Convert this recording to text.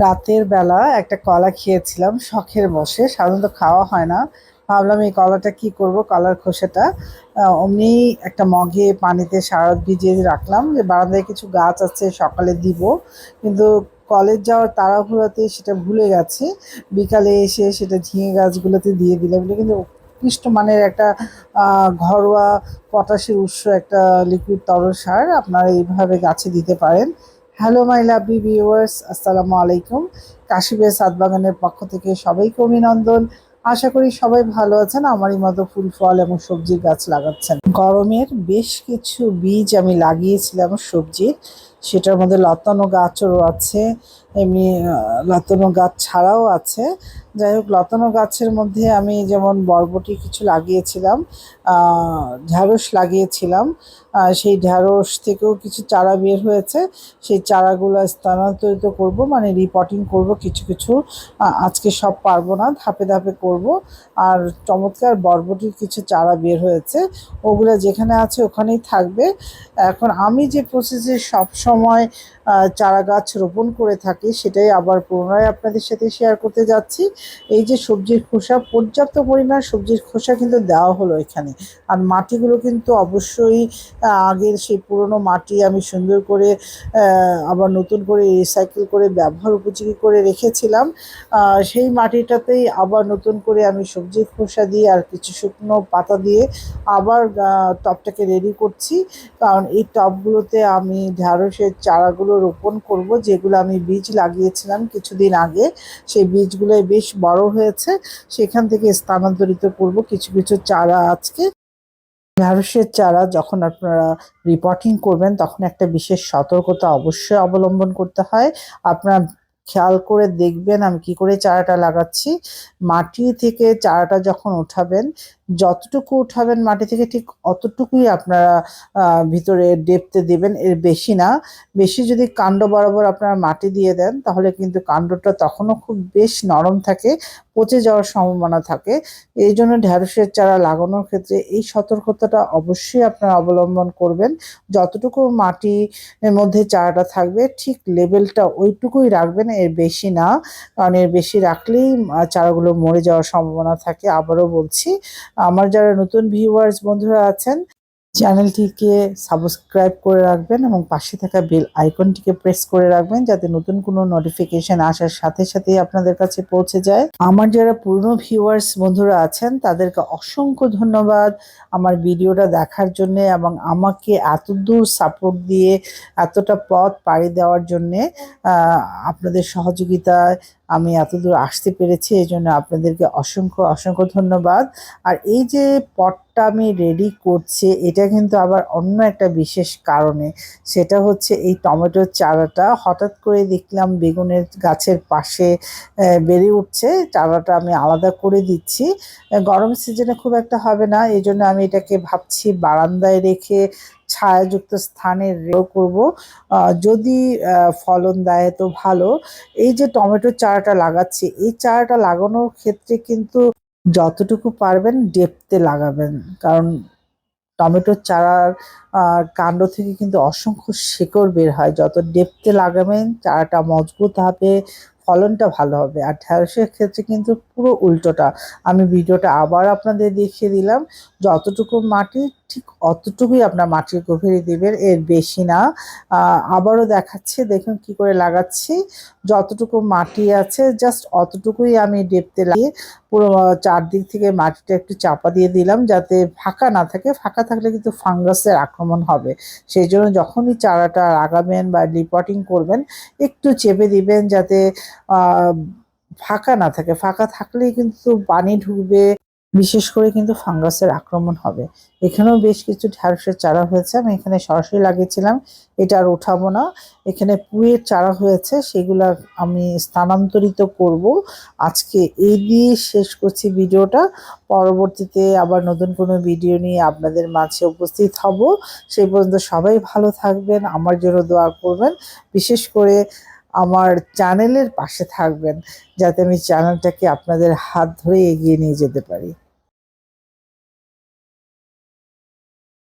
রাতের বেলা একটা কলা খেয়েছিলাম শখের বসে। সাধারণত খাওয়া হয় না। ভাবলাম এই কলাটা কি করব? কলার খোসাটা। অমনি একটা মগে পানিতে সারা রাত ভিজিয়ে রাখলাম যে বারান্দায় কিছু গাছ আছে, সকালে দিব। কিন্তু কলেজ যাওয়ার তাড়াহুড়োতে সেটা ভুলে গেছে। বিকালে এসে সেটা ঝিঙে গাছগুলোতে দিয়ে দিলাম। কিন্তু উৎকৃষ্ট মানের একটা ঘরোয়া পটাশের উৎস, একটা লিকুইড তরল সার। আপনারা এইভাবে গাছে দিতে পারেন। হ্যালো মাই লাভলি ভিউয়ার্স আসসালামু আলাইকুম। কাশিবের সাতবাগানের পক্ষ থেকে সবাইকে অভিনন্দন। আশা করি সবাই ভালো আছেন। আমারই মতো ফুল, ফল এবং সবজির গাছ লাগাচ্ছেন। গরমের বেশ কিছু বীজ আমি লাগিয়েছিলাম সবজির। সেটার মধ্যে লতানো গাছও আছে এমনি লতানো গাছ ছাড়াও আছে। যাই হোক, লতানো গাছের মধ্যে আমি যেমন বরবটি কিছু লাগিয়েছিলাম ঢ্যাঁড়স লাগিয়েছিলাম সেই ঢ্যাঁড়স থেকেও কিছু চারা বের হয়েছে। সেই চারাগুলো স্থানান্তরিত করব মানে রিপোর্টিং করব কিছু কিছু আজকে সব পারব না, ধাপে ধাপে করব। আর চমৎকার বরবটির কিছু চারা বের হয়েছে, ওগুলো যেখানে আছে ওখানেই থাকবে। এখন আমি যে প্রসেসে সব সময় চারা গাছ রোপণ করে থাকি সেটাই আবার পুনরায় আপনাদের সাথে শেয়ার করতে যাচ্ছি। এই যে সবজির খোসা পর্যাপ্ত পরিমাণ সবজির খোসা কিন্তু দেওয়া হলো এখানে। আর মাটিগুলো কিন্তু অবশ্যই আগের সেই পুরনো মাটি আমি সুন্দর করে আবার নতুন করে রিসাইকেল করে ব্যবহার উপযোগী করে রেখেছিলাম। সেই মাটিটাতেই আবার নতুন করে আমি সবজির খোসা দিয়ে আর কিছু শুকনো পাতা দিয়ে আবার আহ, টবটাকে রেডি করছি। কারণ এই টবগুলোতে আমি ঢ্যাঁড়সের চারাগুলো রোপণ করব যেগুলো আমি বীজ লাগিয়েছিলাম কিছুদিন আগে। সেই বীজগুলো বেশ বড় হয়েছে। সেখান থেকে স্থানান্তরিত করব কিছু কিছু চারা আজকে। ঢ্যাঁড়সের চারা যখন আপনারা রিপোর্টিং করবেন, তখন একটা বিশেষ সতর্কতা অবশ্যই অবলম্বন করতে হয়। আপনারা খেয়াল করে দেখবেন আমি কি করে চারাটা লাগাচ্ছি। মাটি থেকে চারাটা যখন উঠাবেন, যতটুকু উঠাবেন মাটি থেকে ঠিক অতটুকুই আপনারা ভিতরে ডেপতে দেবেন। এর বেশি না, বেশি যদি কাণ্ড বরাবর আপনারা মাটি দিয়ে দেন, তাহলে কিন্তু কাণ্ডটা তখনও খুব বেশ নরম থাকে, পচে যাওয়ার সম্ভাবনা থাকে। এই জন্য ঢ্যাঁড়সের চারা লাগানোর ক্ষেত্রে এই সতর্কতাটা অবশ্যই আপনারা অবলম্বন করবেন। যতটুকু মাটি মধ্যে চারাটা থাকবে, ঠিক লেভেলটা ওইটুকুই রাখবেন। এর বেশি না। কারণ এর বেশি রাখলেই চারাগুলো মরে যাওয়ার সম্ভাবনা থাকে। আবারও বলছি, আমার যারা নতুন ভিউয়ার্স বন্ধুরা আছেন চ্যানেলটিকে সাবস্ক্রাইব করে রাখবেন এবং পাশে থাকা বেল আইকনটিকে প্রেস করে রাখবেন যাতে নতুন কোনো নোটিফিকেশন আসার সাথে সাথেই আপনাদের কাছে পৌঁছে যায়। আমার যারা পুরনো ভিউয়ার্স বন্ধুরা আছেন, তাদেরকে অসংখ্য ধন্যবাদ আমার ভিডিওটা দেখার জন্য এবং আমাকে এত দূর সাপোর্ট দিয়ে, এতটা পথ পাড়ি দেওয়ার জন্যে আপনাদের সহযোগিতায় আমি এত দূর আসতে পেরেছি, এই জন্য আপনাদেরকে অসংখ্য অসংখ্য ধন্যবাদ। আর এই যে পটটা আমি রেডি করছি, এটা কিন্তু আবার অন্য একটা বিশেষ কারণে। সেটা হচ্ছে এই টমেটোর চারাটা, হঠাৎ করে দেখলাম বেগুনের গাছের পাশে বেড়ে উঠছে। চারাটা আমি আলাদা করে দিচ্ছি। গরম সিজনে খুব একটা হবে না, এই জন্য আমি এটাকে ভাবছি বারান্দায় রেখে ছায়াযুক্ত স্থানে রেও করব। যদি ফলন দেয় তো ভালো। এই যে টমেটোর চারাটা লাগাচ্ছি, এই চারাটা লাগানোর ক্ষেত্রে কিন্তু যতটুকু পারবেন ডেপতে লাগাবেন। কারণ টমেটোর চারার কাণ্ড থেকে কিন্তু অসংখ্য শেকড় বের হয়। যত ডেপতে লাগাবেন, চারাটা মজবুত হবে, ফলনটা ভালো হবে। আর ঢ্যাঁড়সের ক্ষেত্রে কিন্তু পুরো উল্টোটা। আমি ভিডিওটা আবার আপনাদের দেখিয়ে দিলাম। যতটুকু মাটি ঠিক অতটুকুই আপনার মাটির গভীরে দিবেন, এর বেশি না। আবারও দেখাচ্ছে, দেখুন কি করে লাগাচ্ছি। যতটুকু মাটি আছে জাস্ট অতটুকুই আমি ডেপতে লাগিয়ে পুরো চারদিক থেকে মাটিটা একটু চাপা দিয়ে দিলাম, যাতে ফাঁকা না থাকে। ফাঁকা থাকলে কিন্তু ফাঙ্গাসের আক্রমণ হবে। সেই জন্য যখনই চারাটা লাগাবেন বা রিপোর্টিং করবেন, একটু চেপে দিবেন যাতে ফাঁকা না থাকে। ফাঁকা থাকলেই কিন্তু পানি ঢুকবে। বিশেষ করে কিন্তু ফাঙ্গাসের আক্রমণ হবে। এখানেও বেশ কিছু ঢ্যাঁড়সের চারা হয়েছে। আমি এখানে সরাসরি লাগিয়েছিলাম। এটা আর উঠাবো না। এখানে পুয়ের চারা হয়েছে। সেগুলা আমি স্থানান্তরিত করব। আজকে এই দিয়ে শেষ করছি ভিডিওটা। পরবর্তীতে আবার নতুন কোনো ভিডিও নিয়ে আপনাদের মাঝে উপস্থিত হব। সেই পর্যন্ত সবাই ভালো থাকবেন। আমার জন্য দোয়া করবেন। বিশেষ করে আমার চ্যানেলের পাশে থাকবেন যাতে আমি চ্যানেলটাকে আপনাদের হাত ধরে এগিয়ে নিয়ে যেতে পারি।